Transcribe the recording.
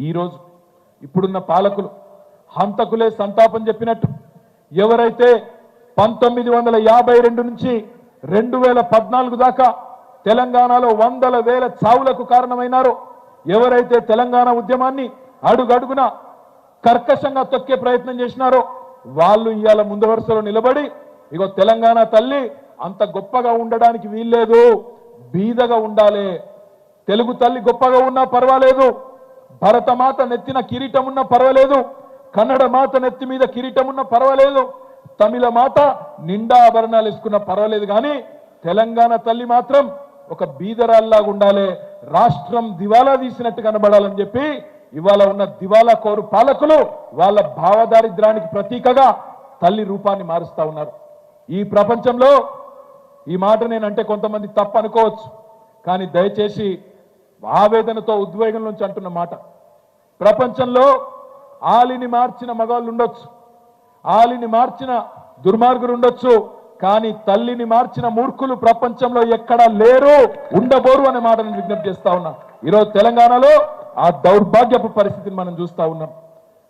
ఈరోజు ఇప్పుడున్న పాలకులు హంతకులే సంతాపం చెప్పినట్టు ఎవరైతే పంతొమ్మిది వందల యాభై రెండు నుంచి రెండు వేల పద్నాలుగు దాకా తెలంగాణలో వందల వేల చావులకు కారణమైనారో ఎవరైతే తెలంగాణ ఉద్యమాన్ని అడుగడుగున కర్కశంగా తొక్కే ప్రయత్నం చేసినారో వాళ్ళు ఇవాళ ముందు వరుసలో నిలబడి ఇగో తెలంగాణ తల్లి అంత గొప్పగా ఉండడానికి వీల్లేదు బీదగా ఉండాలి తెలుగు తల్లి గొప్పగా ఉన్నా పర్వాలేదు భరతమాత నెత్తిన కిరీటం ఉన్న పర్వాలేదు. కన్నడ మాత నెత్తి మీద కిరీటం ఉన్న పర్వాలేదు. తమిళ మాత నిండా ఆభరణాలు వేసుకున్న పర్వాలేదు కానీ తెలంగాణ తల్లి మాత్రం ఒక బీదరాల్లాగా ఉండాలి. రాష్ట్రం దివాలా తీసినట్టు కనబడాలని చెప్పి ఇవాళ ఉన్న దివాలా కోరు పాలకులు వాళ్ళ భావదారిద్రానికి ప్రతీకగా తల్లి రూపాన్ని మారుస్తా ఉన్నారు. ఈ ప్రపంచంలో ఈ మాట నేనంటే కొంతమంది తప్పు అనుకోవచ్చు కానీ దయచేసి ఆవేదనతో ఉద్వేగం నుంచి అంటున్న మాట. ప్రపంచంలో ఆలిని మార్చిన మగాళ్ళు ఉండొచ్చు. ఆలిని మార్చిన దుర్మార్గులు ఉండొచ్చు. కానీ తల్లిని మార్చిన మూర్ఖులు ప్రపంచంలో ఎక్కడా లేరు ఉండబోరు అనే మాటను విజ్ఞప్తి చేస్తా ఉన్నా. ఈరోజు తెలంగాణలో ఆ దౌర్భాగ్యపు పరిస్థితిని మనం చూస్తా ఉన్నాం.